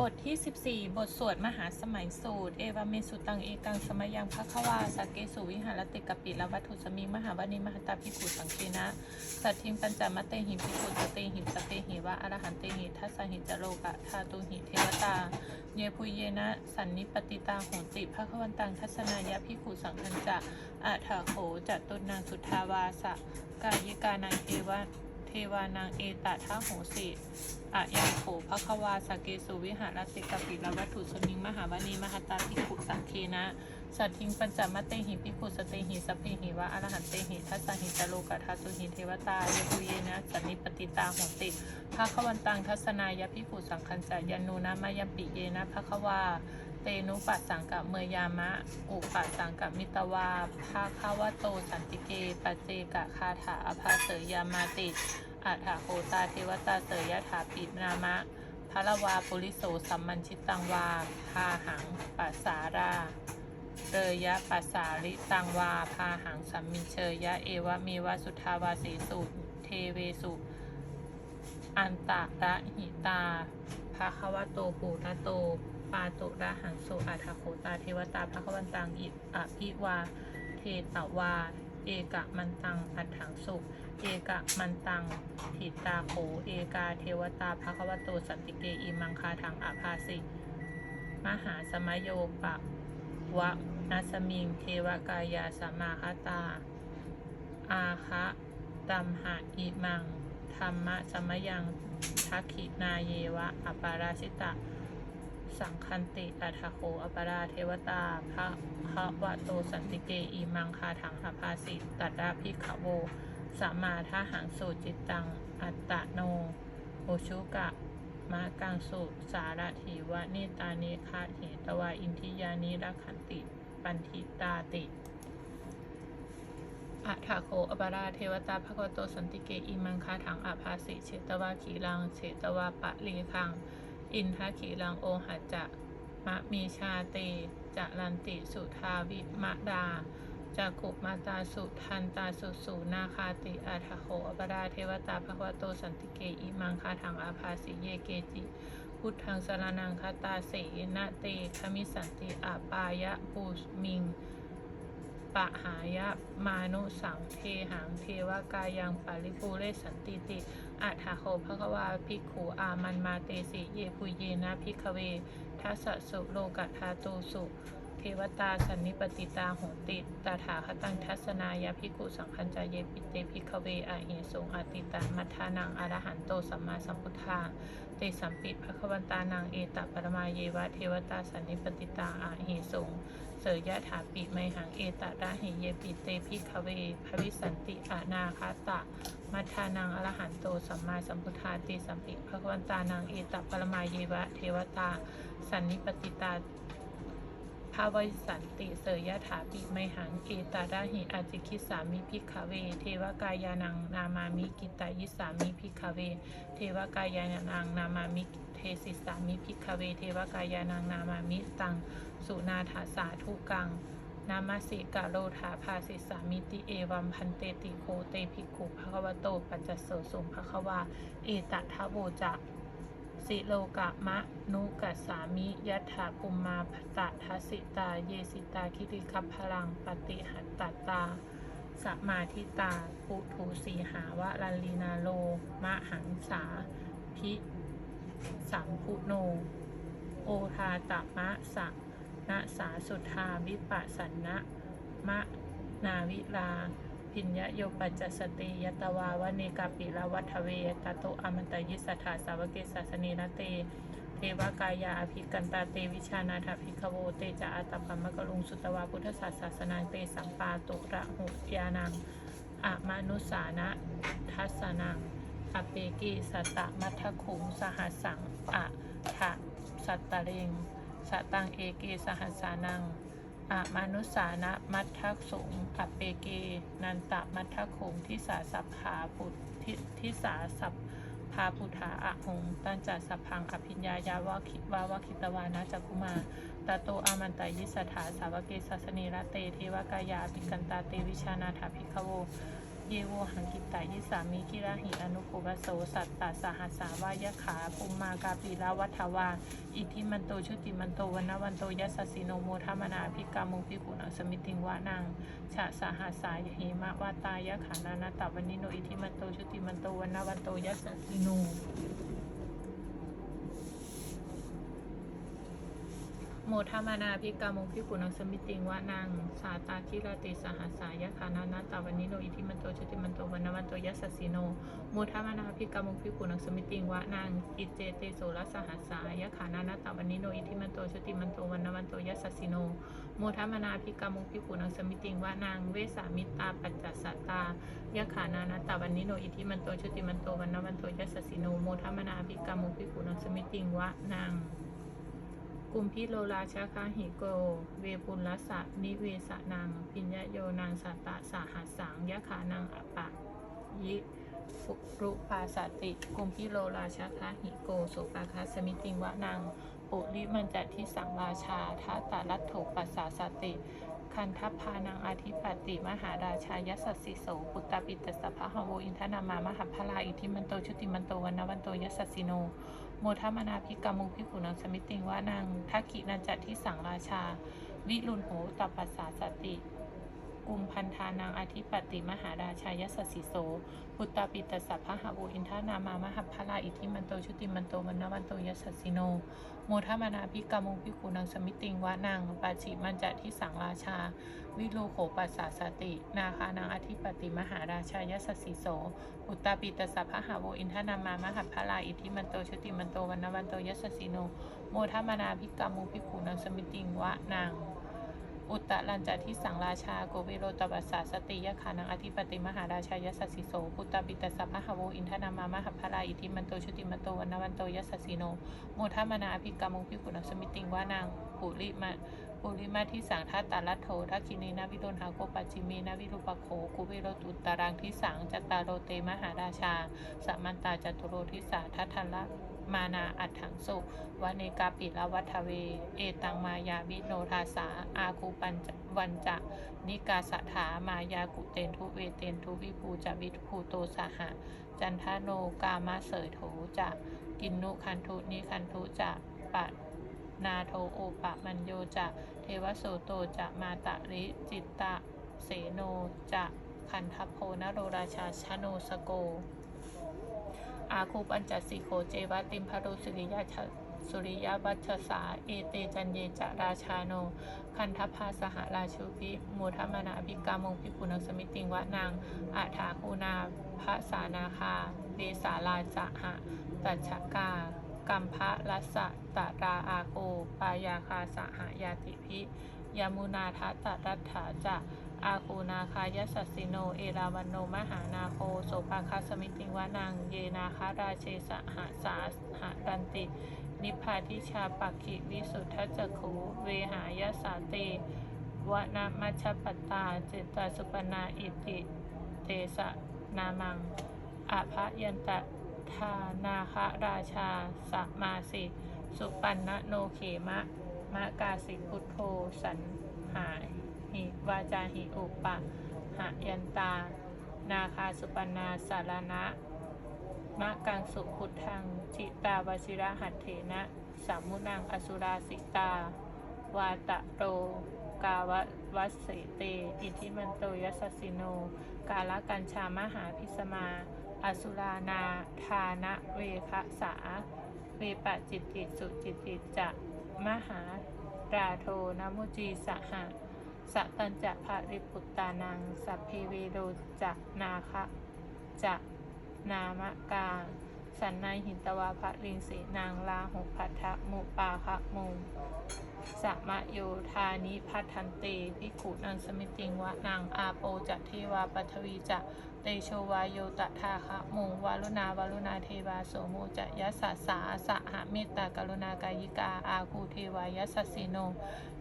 บทที่ 14 บทสวดมหาสมัยสูตร เอวาเมสุตัง เอกัง สมยังภควาสกเกสุวิหารติกปิลวัตถุสมิงมหาวานิมหตาภิขุสังเคนะ สัตทิงปัญจมะเตหิภิขุสเตหิสเตหิวะอรหันเตหิทัสหิจโลกะทาตุหิเทวตา เยพุเยนะ สันนิปติตาโหติภควันตังทัศนายะภิขุสังคัญจะอาถาโขจัตุนางสุทาวาสะกายิกานังเทวะ เทวานางเอตทะโหสิอะยังโขภควาสเกสุวิหารติกปิละวัตถุสมิงมหาวานีมหตาภิกขุสังเคนะ สัตทิงปัญจมเตหิภิกขุสเตหิสัพเพหิวะอรหันเตหิทัสสะหิจโลกทัสุหิเทวตาเยปุเยนะสันนิปติตาโหติภาควันตังทัศนายะภิกขุสังคัญจายานูนะมายมปิเยนะภควาเตนุปัสสังกะเมยามะ อุปัสสังกะมิตวาภาคาวโตสันติเกปเจกะคาถาอภาเสยยามาติ อัฏฐโหตาเทวตาเสยยถาปินามะพระวาปุริโสสัมมันชิตังวาพาหังปัสสาราเตยะปัสสาริตังวาพาหังสัมมิเชยยะเอวะเมวะสุทาวาสีสุเทเวสุอันตะระหิตาภาควโตปูระโต ปาตุระหังสุอัฏฐโขตาเทวตาภควันตังอิอภิวา เทตวา เอกะมันตังอัฏฐังสุ เอกะมันตังทิตาโขเอกาเทวตาภควโตสันติเกอิมังคาทังอาภาสิมหาสมโยปะวะนัสมิงเทวกายาสมาคตา อาคะตัมหะอิมังธรรมะสมยังทักขินาเยวะอปาราชิตะ สังคันติอัฏฐโขอปาราเทวตาพระภวะโตสันติเกอิมังคาถังอภาสิตัดาพิขโว สัมมาทาหังสูจิตตัง อัตตโนโอชุกะมะกังสุสารถีวะนิตานิคาเหตวาอินทิยานิรักขันติ ปันทิตาติอัฏฐโขอปาราเทวตาภควโตสันติเกอิมังคาถังอาภาสิเฉตวาขีลังเฉตวาปะลีคัง อินทขีลังโอหัจจะมะมีชาเตจะลันติสุทาวิมะดา จะกุมาตาสุทันตาสุสูนาคาติอาทโขอปราเทวตาภควโตสันติเกอิมังคาถังอาภาสิเยเกจิพุทธังสรนังคาตาเสนะเตคมิสันติอาปายะปูมิงปะหายะมานุสังเทหังเทวกายังปาริปูเรสันติติอัฏฐโคภควาภิกขุอามันมาเตสิเยปุเยนะภิกเวทัสสุโลกธาตุสุ เทวตาสันนิปติตาโหติตาถาคตังทัศนายาภิกุสังคัญจายเยปิเตภิกเวอะเหสงอติตามัทานังอรหันโตสัมมาสัมพุทธาเตสัมปิภควันตานังเอตปรมาเยวะเทวตาสันนิปติตาอะเหสงเสยยะถาปิไมหังเอตระระเหเยปิเตพิขเวภวิสันติอานาคาตะมัทานังอรหันโตสัมมาสัมพุทธาติสัมปิภควันตานังเอตปรมาเยวะเทวตาสันนิปติตาาวิสันติเสยยถาปิไมหังเอตาระหิอาจิคิสามิพิขเว เทวกายานังนามามิกิตายิสามิพิขเว เทวกายานังนามามิเทสิสามิพิขเว เทวกายานังนามามิตัง สุนาถาสาธุกังนามาสิกาโลธาภาสิสามิติเอวัมพันเตติโคเตภิกขุภควโตปัจจโสสมภควา เอตทะโวจะ สิโลกะมะนุกัสสามิยัตถาปุมมาภตะทัสสิตา เยสิตาคิริคัพพลังปฏิหัตตตาสมาธิตาปุถุสีหาวะลันลีนาโล มะหังสา พิสัมพุโน โอทาตมะสะนะสาสุทาวิปัสสนะมะนาวิลา พิญญโยปัจจสติยตวาวเนกาปิลวัฏเวตโตอมันตยิสถาสาวเกสัสนีนเต เทวกายาอภิกันตาเตวิชานาถภิกโวเตจะอาตปมะกะลุงสุตวาพุทธศาสสนาเตสัมปาตุระหุยานังอะมานุสานะทัสนังอเปกิสตตะมัทขุงสหัสังอะทะสัตตะเรงสตังเอเกสหัสานัง อะมานุสานะมัทธสุงอเปเก นันตะมัทธขุงทิสาสัพพาปุตทิทิสาสัพพาพุทธาอะหงตันจัสพพังอภิญญายาวาคิวาวาคิตวานะจักุมาตาโตอามันตายิสถาสาวเกสัสนีระเตเทวกายาอภิกันตาเตวิชานาถาภิกขโว เยโวหังกิตายิสามิกิระหิอนุปุวโสสัตตาสหัสสาวายขาปุมมากาปีลาวัฏวา อิทิมันโตชุติมันโตวันวันโตยัสสิโนโมทมนาภิกามุภิกุณังสมิติงวะนังฉะสหัสสายเหมะวาตายะขานานาตวันนิโนอิทิมันโตชุติมันโตวันวันโตยัสสสสิโน โมทามานาภิกามุภิกุณังสมิติงวะนางสาตาคิรติสหัสายคานานาตาวันนิโนอิทิมันโตชติมันโตวันนวันโตยัสสสสิโนโมทามานาภิกามุภิกุณังสมิติงวะนางอิเจเตโสรสหัสายคานานาตาวันนิโนอิทิมันโตชติมันโตวันนวันโตยัสสสสิโนโมทามานาภิกามุภิกุณังสมิติงวะนางเวสามิตาปัจจสตายะขานานาตาวันนิโนอิทิมันโตชติมันโตวันนวันโตยัสสสสิโนโมทามานาภิกามุภิกุณังสมิติงวะนาง กุมพิโลราชาคาหิโก เวปุลสะนิเวสนัง พิญญโยนางสัตตะสาหัสสังยะขานางอปะยิฟุรุปาสติกุมพิโลราชาคาหิโกโสปาคาสมิติงวะนางปุริมันจัดที่สังราชาทัตตาลัตโถปัสสาสติ คันทัพพานังอาทิปติมหาราชายสัสสิโสปุตตปิตสสะพะหโวอินทนามามหาพลาอิทิมันโตชุติมันโตวันนวันโตยัสสสสิโน โมทมนาภิกามุภิขุนังสมิติงว่านังทักขินันจัตที่สังราชา วิรุณโหตปัสสาสติ กุมพันธานางอธิปติมหาราชายสสสิโสพุตตาปิตสัพพะหาโวอินทานามามหาพลาอิทิมันโตชุติมันโตวันนวันโตยัสสสสิโนโมทมนาภิกามุภิกุณังสมิติงว่านางปาชิมันจัดที่สังราชา วิโลโขปัสสาสติ นาคานางอธิปติมหาราชายสสสิโสอุตตาปิตสัพพะหาโวอินทนามามหัพพลาอิทิมันโตชุติมันโตวันนวันโตยัสสสสิโนโมทมนาภิกามุภิกขุนังสมิติงวะนาง อุตตะลันจัที่สังราชาโกวิโรตปัสสาสติยะขานังอธิปติมหาราชายสสสิโสปุตตาปิตสัพพะหาวอินทนามามหัพพลาอิทิมันโตชุติมันโตวันนวันโตยสสสสิโนโมทมนาอภิกามุภิกขุนังสมิติงวะนางปุริมาปุริมาที่สังทัตตาลัทโททักคินีนาวิโรนหาโกปัจจิมีนาวิรุปโขกุวิโรตุตตารังที่สังจัตตาโรเตมหาราชา สัมมันตาจตุโรทิสาทัททันละ มานาอัฏฐังสุวเนกาปิละวัฏเว เอตังมายาวิโนทาสา อาคูปัญจวันจะ นิกาสถามายากุเตนทุเวเตนทุวิภูจะวิภูโตสหะ จันทโนกามาเสยโถจะ กินนุคันทุนิคันทุจะปะนาโทโอปะมัญโยจะ เทวโสโตจะมาตะริจิตตะเสโนจะคันทโพนโรราชาชโนสโก อาคูปัญจสิโกเจวติมพรุสุริยะชะสุริยวัชสา เอเตจันเยจราชาโน คันทัพพาสหราชุพิมูทมนาภิกามงพิกุณังสมิติงวะนางอาถาคูนาพระสานาคาเดสาลาจะหะตัชกากัมพะลัสสะตะราอาโกปายาคาสหายาติพิยามุนาทัตตรัตถาจะ อาคูนาคายสัสสิโน เอราวันโนมหานาโคโสภาคาสมิติวานัง เยนาคาราเชสหาสาหาดันติ นิพพาทิชาปักขิวิสุทธจักขูเวหายสาเตวนามัชปตาเจตาสุปนาอิติเตสะนามังอาภยันตทานาคราชาสะมาสิ สุปันนโนเขมะมะกาสิพุทโธสันหาย หิวาจาหิอุปะหะยันตา นาคาสุปนาสารณะมะกังสุพุทธังจิตาวชิระหัตเถนะสามุนังอสุราสิตา วาตะโตกาววัสเสเต อิทิมันโตยัสสสิโน กาลกัญชามหาพิสมา อสุรานาทานะเวคะสา เวปะจิตติสุจิตติจะ มหาราโทนมุจีสหะ สัตัญจะภะริปุตตานัง สัพเพเวโรจะนาคะจะนามะกาสันนายหินตวาภรินสีนางลาหุพัทธมุปาคะมุงสัมะโยธานิพัทันเตพิขุนังสมิติงวะนางอาโปจัตเทวาปัทวีจะ เตโชวายโยตทาคะมุงวารุณาวารุณาเทวาโสโมจะยัสสะสาสะหะเมตตากรุณากายิกาอาคูเทวายัสสีโน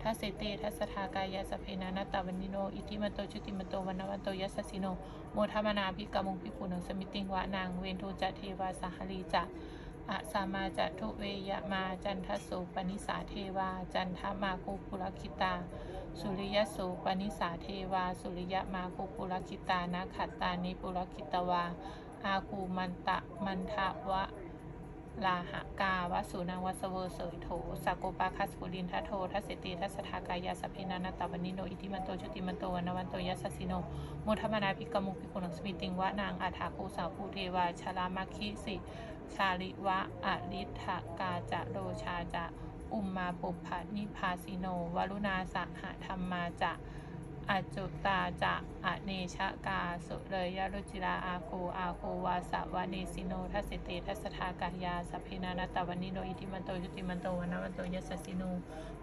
ทัสเสเตทัสทากายาสเพนานัตตาวันนิโนอิทิมโตชุติมโตวันวันโตยัสสีโนโมทมนาภิกามุงพิกุนังสมิติงวะนางเวนโทจะเทวาสหลีจะ อะสามาจัตุเวยมาจันทสุปนิสาเทวา จันทมาคุปุรคิตา สุริยสุปนิสาเทวา สุริยมาคุปุรคิตานะขัตตานิปุรคิตวาอาคูมันตะมันทะวะ ลาหะกาวสุนังวัสเวรเสยโถสักโกปาคัสปุรินทะโททัสสติทัสสทากายาสพเพนานาตวันิโนอิติมันโตชุติมันโตวันวันโตยัสสิโนมุทมนาภิกมุภิกุณังสมิติงวะนางอาถาภูสาวภูเทวาชาลามาคิสิชาลิวะอลิทกาจะโรชาจะอุมมาปุพพนิพาสิโนวรุณาสหธรรมาจะ อจุตาจะอเนชกาสุเรยรุจิราอาโคอาโควาสวาเนสิโนทัสสิเตทัสสทากายาสพเพนานาตวันนิโนอิทิมันโตยุติมันโตวนนวันโตยัสสิโน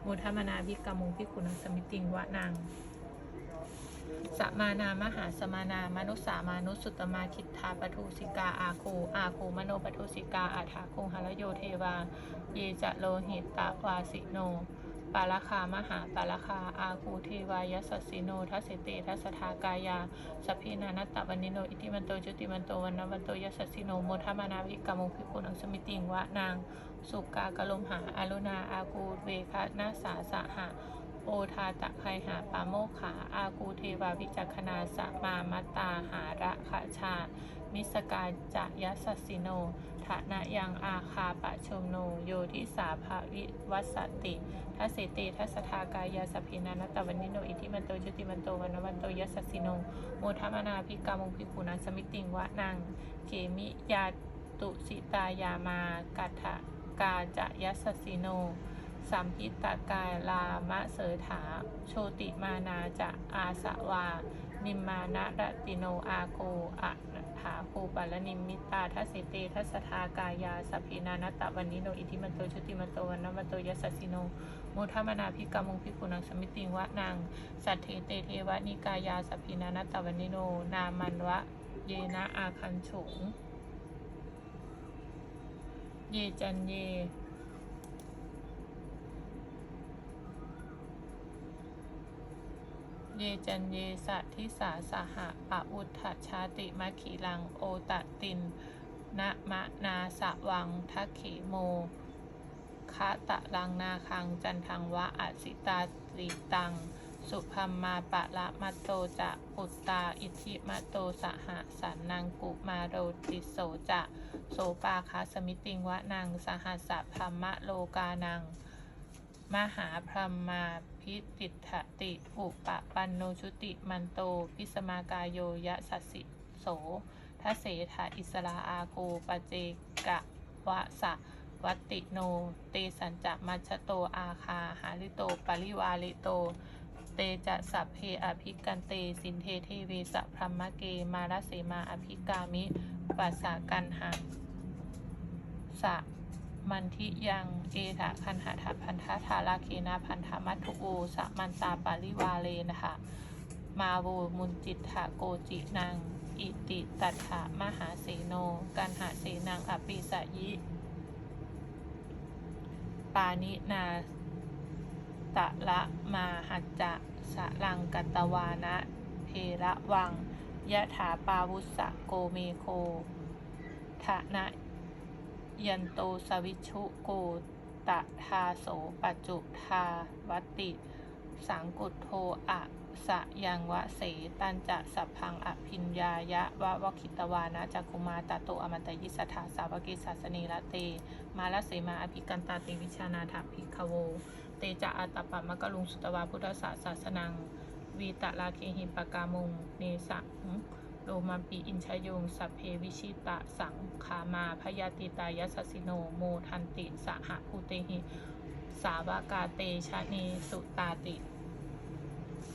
มุทมนาภิกมุภิกุณสมิติงวะนางสมานามหาสมานามนุสามานุสุตมาคิทาปทุสิกาอาคูอาคูมโนปทุสิกาอาถาคูหรโยเทวา เยจะโลหิตตวาสิโน ปาลคามหาปาลคา อาคูเทวายัสสิโนทัสเตทัสทากายาสพเพนานัตตวันนิโน อิทิมันโตจุติมันโตวันนวันโตยัสสิโนโมทมานาวิกามุภิกุณังสมิติงวะนาง สุกากะลมหาอารุณาอากูเวคะนาสาสะหะโอทาตะไคหาปาโมขา อากูเทวาวิจักขณาสมามัตตาหาระขะชา มิสกาจะยัสสิโน ฐานะยังอาคาปะชมโนโยทิสาภาวิวัสติทัสติทัสทากายาสพินานตวันนิโนอิทิมันโตจุติมันโตวันวันโตยัสสสิโนโมทมนาภิกามุภิกุณังสมิติงวะนางเขมิยาตุสิตายามากัตถกาจะยัสสสิโนสัมพิตตกายลามะเสถา โชติมานาจะอาสวา นิมมานะรติโนอาโกอะาภูปัลนิมมิตาทัสสิเตทัสทากายาสัพพินานตะวันนิโนอิทิมันโตชุติมันโตวันนมันโตยัสสิโนมุทมนาภิกามุงภิกุนังสมิติวะนางสัตเทเตเทวนิกายาสัพพินานตตะวันนิโน นามันวะ เยนะอาคันฉุง เยจันเย เยจันเยสะทิสาสหะปะอุทธชาติมะขีลังโอตะตินนะมะนาสะวังทักขีโมคะตะลังนาคังจันทังวะอสิตาตรีตัง สุพัมมาปะละมัตโตจะปุตตาอิทิมะโตสหสันนังกุมาโรติโสจะโสปาคาสมิติงวะนังสหัสสะพรมะโลกานัง มหาพรหมา พิติถติ อุปปันโนชุติมันโต พิสมากายโยยะสัสสิโสทะเสถาอิสลาอาโคปเจกะวะสะวัติโน เตสัญจะมัชโตอาคาหาริโตปริวาลิโต เตจะสัพเพอภิกันเตสินเทเทเวสะพรหมเกมารเสมาอภิกามิปัสสะกันหังสะ มันทิยังเอถะคันหาถาพันธะทาราเคนาพันธามัตถุโอสะมันตาปาริวาเลนะคะมาโวมุนจิตถะโกจินางอิติตัถะมหาเสโนกันหาเสนางอปิสยิ ปานินาตะละมาหัจจะสะลังกัตวานะเทระวังยะถาปาวุสสะโกเมโคทะนะ ยันโตสวิชุโกตะทาโสปัจจุทาวติ สังกุโทอะสะยังวะเสตันจะสัพพังอภิญญายะวะวะคิตวานะจักคุมาตะโตอมันตยิสถาสาวกิสาสนีละเต มาละเสมาอภิกันตาติวิชานาถาภิกขโว เตจะอัตปะมะกะลุงสุตวาพุทธศาสสนัง วีตะลาเคหิปกามุง เนสัง โลมาปีอินชยงสัพเพวิชิตะสังขามาพยาติตายัสสสิโนโมทันติสหภูเตหิสาวกาเตชะเนสุตาติ